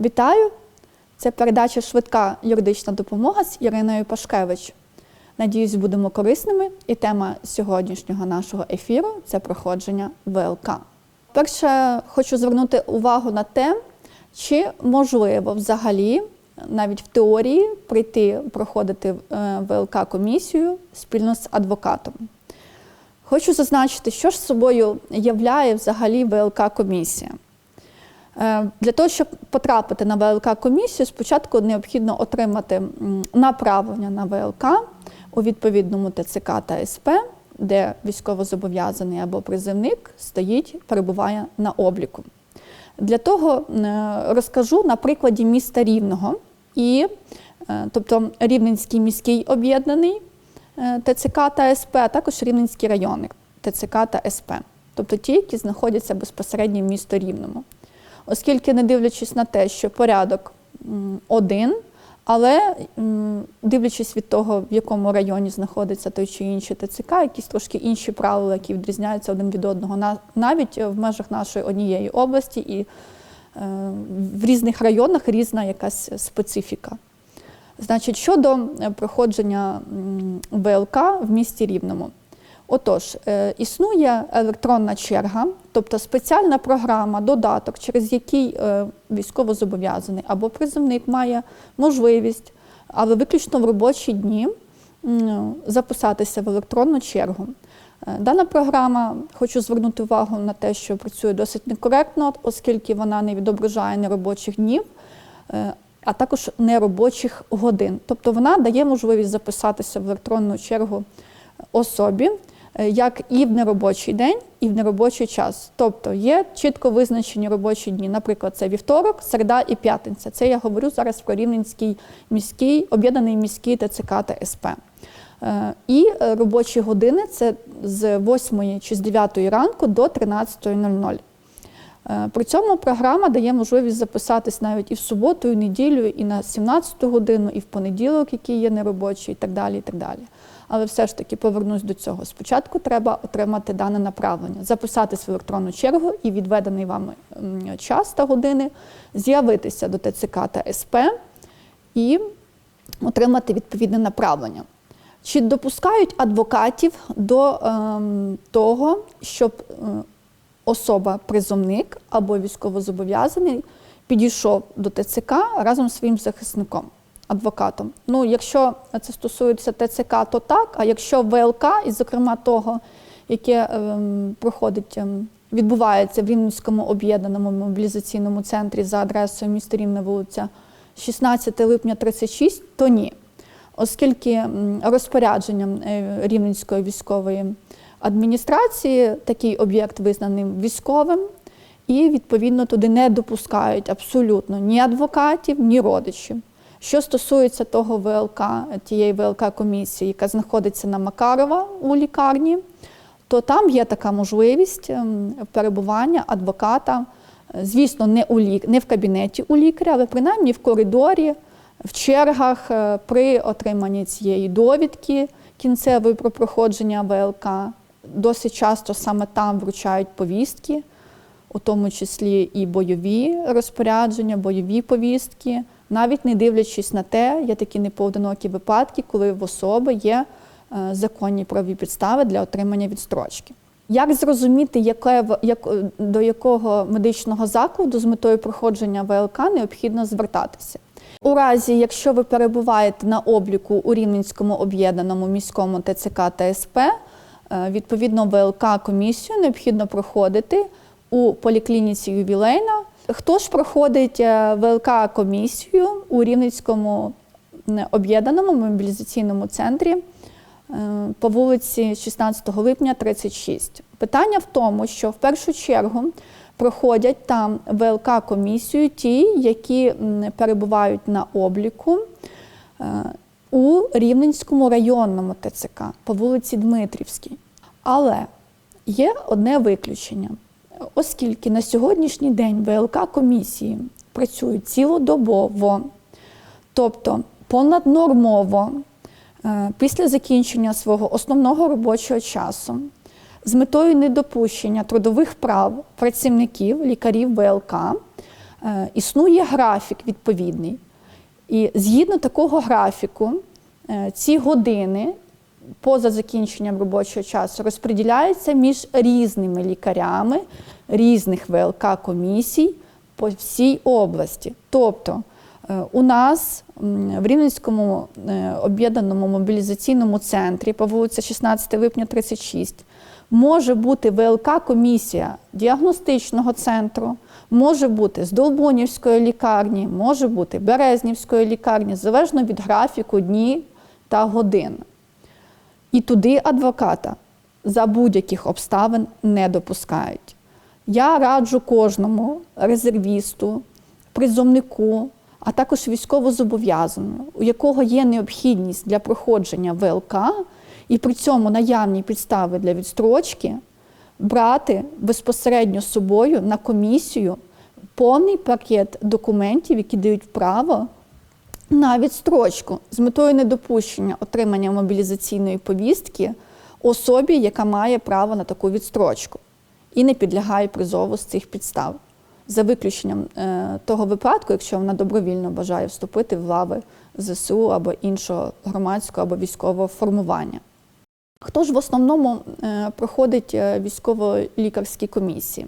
Вітаю! Це передача Швидка юридична допомога з Іриною Пашкевич. Надіюсь, будемо корисними. І тема сьогоднішнього нашого ефіру це проходження ВЛК. Перше, хочу звернути увагу на те, чи можливо взагалі навіть в теорії прийти проходити е, ВЛК комісію спільно з адвокатом. Хочу зазначити, що ж собою являє взагалі ВЛК комісія. Е, Для того, щоб потрапити на ВЛК комісію, спочатку необхідно отримати направлення на ВЛК у відповідному ТЦК та СП, де військовозобов'язаний або призивник стоїть, перебуває на обліку. Для того е, розкажу на прикладі міста Рівного, і, е, тобто Рівненський міський об'єднаний е, ТЦК та СП, а також Рівненський районник ТЦК та СП, тобто ті, які знаходяться безпосередньо в місто Рівному. Оскільки, не дивлячись на те, що порядок один, але дивлячись від того, в якому районі знаходиться той чи інший ТЦК, якісь трошки інші правила, які відрізняються один від одного, на- навіть в межах нашої однієї області і е, в різних районах різна якась специфіка. Значить, щодо е, проходження ВЛК в місті Рівному. Отож, е, існує електронна черга, тобто спеціальна програма, додаток, через який е, військовозобов'язаний або призовник має можливість, але виключно в робочі дні записатися в електронну чергу. Е, Дана програма, хочу звернути увагу на те, що працює досить некоректно, оскільки вона не відображає неробочих днів, а також неробочих годин. Тобто вона дає можливість записатися в електронну чергу особі, як і в неробочий день, і в неробочий час. Тобто є чітко визначені робочі дні. Наприклад, це вівторок, середа і п'ятниця. Це я говорю зараз про Рівненський міський, об'єднаний міський ТЦК та СП. Е, І е, робочі години це з 8 чи з 9 ранку до 13.00. Е, При цьому програма дає можливість записатись навіть і в суботу, і в неділю, і на 17 годину, і в понеділок, який є неробочий, і так далі. і так далі. Але все ж таки повернусь до цього. Спочатку треба отримати дане направлення, записатись в електронну чергу і відведений вам м, час та години, з'явитися до ТЦК та СП і отримати відповідне направлення. Чи допускають адвокатів до ем, того, щоб е, особа-призовник або військовозобов'язаний підійшов до ТЦК разом з своїм захисником, адвокатом? Ну, якщо це стосується ТЦК, то так. А якщо ВЛК, і зокрема того, яке ем, проходить, ем, відбувається в Рівненському об'єднаному мобілізаційному центрі за адресою міста Рівне, вулиця 16 липня 36, то ні оскільки розпорядженням е, Рівненської військової адміністрації такий об'єкт визнаний військовим, і відповідно туди не допускають абсолютно ні адвокатів, ні родичів. Що стосується того ВЛК, тієї ВЛК комісії, яка знаходиться на Макарова у лікарні, то там є така можливість ем, перебування адвоката, е, звісно, не у лік, не в кабінеті у лікаря, але принаймні в коридорі, в чергах е, при отриманні цієї довідки кінцевої про проходження ВЛК. Досить часто саме там вручають повістки, у тому числі і бойові розпорядження, бойові повістки, навіть не дивлячись на те, є такі непоодинокі випадки, коли в особи є е, законні правові підстави для отримання відстрочки. Як зрозуміти, яке, як, е, до якого медичного закладу з метою проходження ВЛК необхідно звертатися? У разі, якщо ви перебуваєте на обліку у Рівненському об'єднаному міському ТЦК та СП, е, відповідно ВЛК комісію необхідно проходити у поліклініці ювілейна. Хто ж проходить е, ВЛК комісію у Рівненському об'єднаному мобілізаційному центрі е, по вулиці 16 липня 36? Питання в тому, що в першу чергу проходять там ВЛК комісію ті, які перебувають на обліку е, у Рівненському районному ТЦК по вулиці Дмитрівській. Але є одне виключення, оскільки на сьогоднішній день ВЛК комісії працюють цілодобово, тобто понаднормово, е, після закінчення свого основного робочого часу з метою недопущення трудових прав працівників, лікарів ВЛК Е, Існує графік відповідний. І згідно такого графіку, е, ці години поза закінченням робочого часу розподіляються між різними лікарями різних ВЛК комісій по всій області. Тобто е, у нас в Рівненському е, об'єднаному мобілізаційному центрі по вулиці 16 липня 36 може бути ВЛК комісія діагностичного центру, може бути з Долбунівської лікарні, може бути Березнівської лікарні, залежно від графіку дні та годин. І туди адвоката за будь-яких обставин не допускають. Я раджу кожному резервісту, призовнику, а також військовозобов'язаному, у якого є необхідність для проходження ВЛК, і при цьому наявні підстави для відстрочки, брати безпосередньо з собою на комісію повний пакет документів, які дають право на відстрочку з метою недопущення отримання мобілізаційної повістки особі, яка має право на таку відстрочку і не підлягає призову з цих підстав, за виключенням е, того випадку, якщо вона добровільно бажає вступити в лави ЗСУ або іншого громадського або військового формування. Хто ж в основному е, проходить е, військово-лікарські комісії?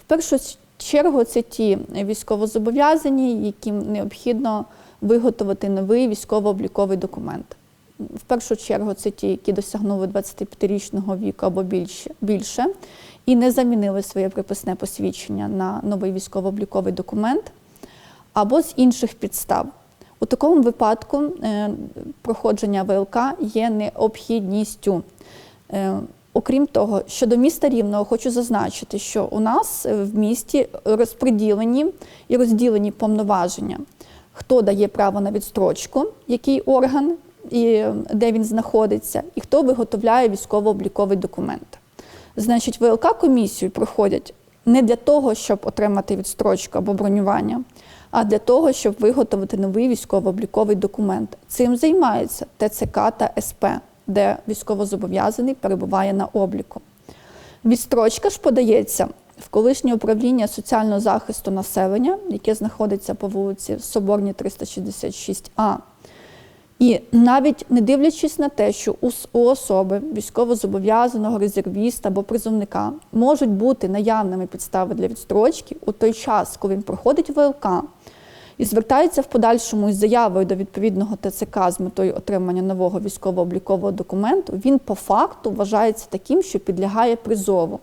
В першу чергу це ті військовозобов'язані, яким необхідно виготовити новий військово-обліковий документ. В першу чергу це ті, які досягнули 25-річного віку або більше, і не замінили своє приписне посвідчення на новий військово-обліковий документ, або з інших підстав. У такому випадку е, проходження ВЛК є необхідністю. Е, Окрім того, щодо міста Рівного, хочу зазначити, що у нас в місті розподілені і розділені повноваження, хто дає право на відстрочку, який орган і де він знаходиться, і хто виготовляє військово-обліковий документ. Значить, ВЛК комісію проходять не для того, щоб отримати відстрочку або бронювання, а для того, щоб виготовити новий військово-обліковий документ. Цим займаються ТЦК та СП, де військовозобов'язаний перебуває на обліку. Відстрочка ж подається в колишнє управління соціального захисту населення, яке знаходиться по вулиці Соборній 366А. І навіть не дивлячись на те, що у особи військовозобов'язаного резервіста або призовника можуть бути наявними підстави для відстрочки у той час, коли він проходить ВЛК і звертається в подальшому із заявою до відповідного ТЦК з метою отримання нового військово-облікового документу, він по факту вважається таким, що підлягає призову.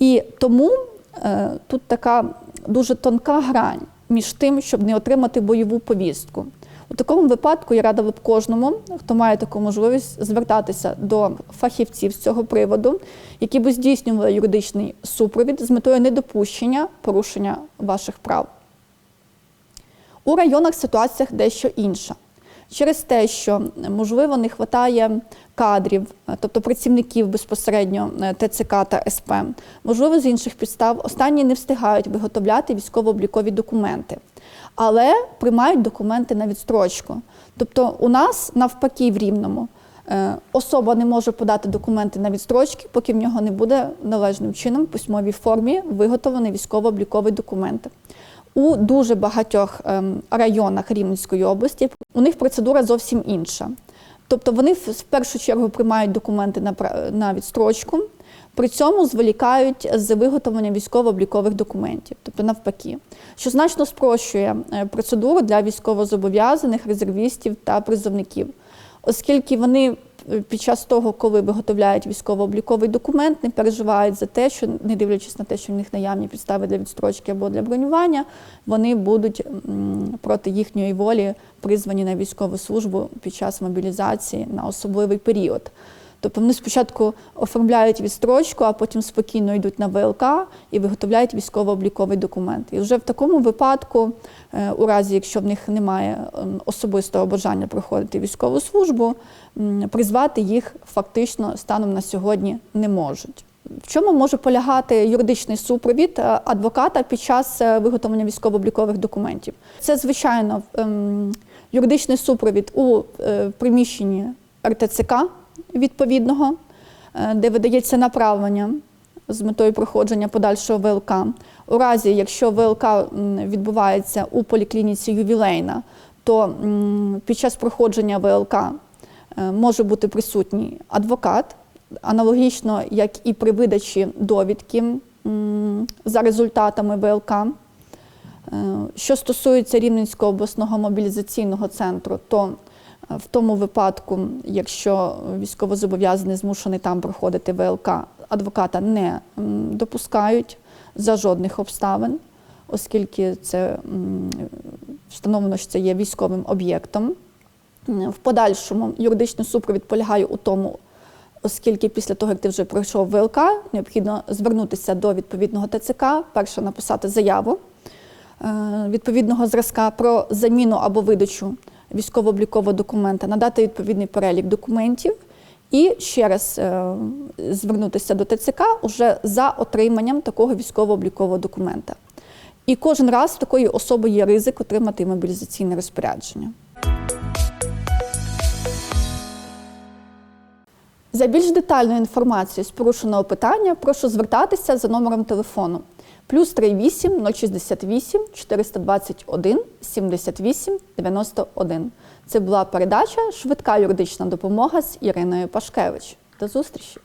І тому е, тут така дуже тонка грань між тим, щоб не отримати бойову повістку. У такому випадку я рада б кожному, хто має таку можливість, звертатися до фахівців з цього приводу, які б здійснювали юридичний супровід з метою недопущення порушення ваших прав. У районах ситуаціях дещо інша. Через те, що можливо не вистачає кадрів, тобто працівників безпосередньо е, ТЦК та СП, можливо, з інших підстав останні не встигають виготовляти військово-облікові документи але приймають документи на відстрочку. Тобто, у нас навпаки в Рівному е, особа не може подати документи на відстрочки, поки в нього не буде належним чином в письмовій формі виготовлений військово-обліковий документ. У дуже багатьох ем, районах Рівненської області у них процедура зовсім інша. Тобто вони в першу чергу приймають документи на відстрочку, при цьому зволікають з виготовленням військово-облікових документів, тобто навпаки, що значно спрощує е, процедуру для військовозобов'язаних, резервістів та призовників, оскільки вони під час того, коли виготовляють військово-обліковий документ, не переживають за те, що не дивлячись на те, що в них наявні підстави для відстрочки або для бронювання, вони будуть проти їхньої волі призвані на військову службу під час мобілізації на особливий період. Тобто вони спочатку оформляють відстрочку, а потім спокійно йдуть на ВЛК і виготовляють військово-обліковий документ. І вже в такому випадку, е, у разі, якщо в них немає ем, особистого бажання проходити військову службу, призвати їх фактично станом на сьогодні не можуть. В чому може полягати юридичний супровід е, адвоката під час е, виготовлення військово-облікових документів? Це, звичайно, ем, юридичний супровід у приміщенні РТЦК відповідного, е, де видається направлення з метою проходження подальшого ВЛК. У разі, якщо ВЛК відбувається у поліклініці ювілейна, то під час проходження ВЛК е, може бути присутній адвокат, аналогічно як і при видачі довідки за результатами ВЛК. Е, Що стосується Рівненського обласного мобілізаційного центру, то в тому випадку, якщо військовозобов'язаний змушений там проходити ВЛК, адвоката не допускають за жодних обставин, оскільки це встановлено, що це є військовим об'єктом. В подальшому юридичний супровід полягає у тому, оскільки після того, як ти вже пройшов ВЛК, необхідно звернутися до відповідного ТЦК, перше написати заяву е, відповідного зразка про заміну або видачу військово-облікового документа, надати відповідний перелік документів і ще раз е, звернутися до ТЦК уже за отриманням такого військово-облікового документа. І кожен раз такої особи є ризик отримати мобілізаційне розпорядження. За більш детальною інформацією з порушеного питання прошу звертатися за номером телефону плюс 38 068 421 78 91. Це була передача Швидка юридична допомога з Іриною Пашкевич. До зустрічі!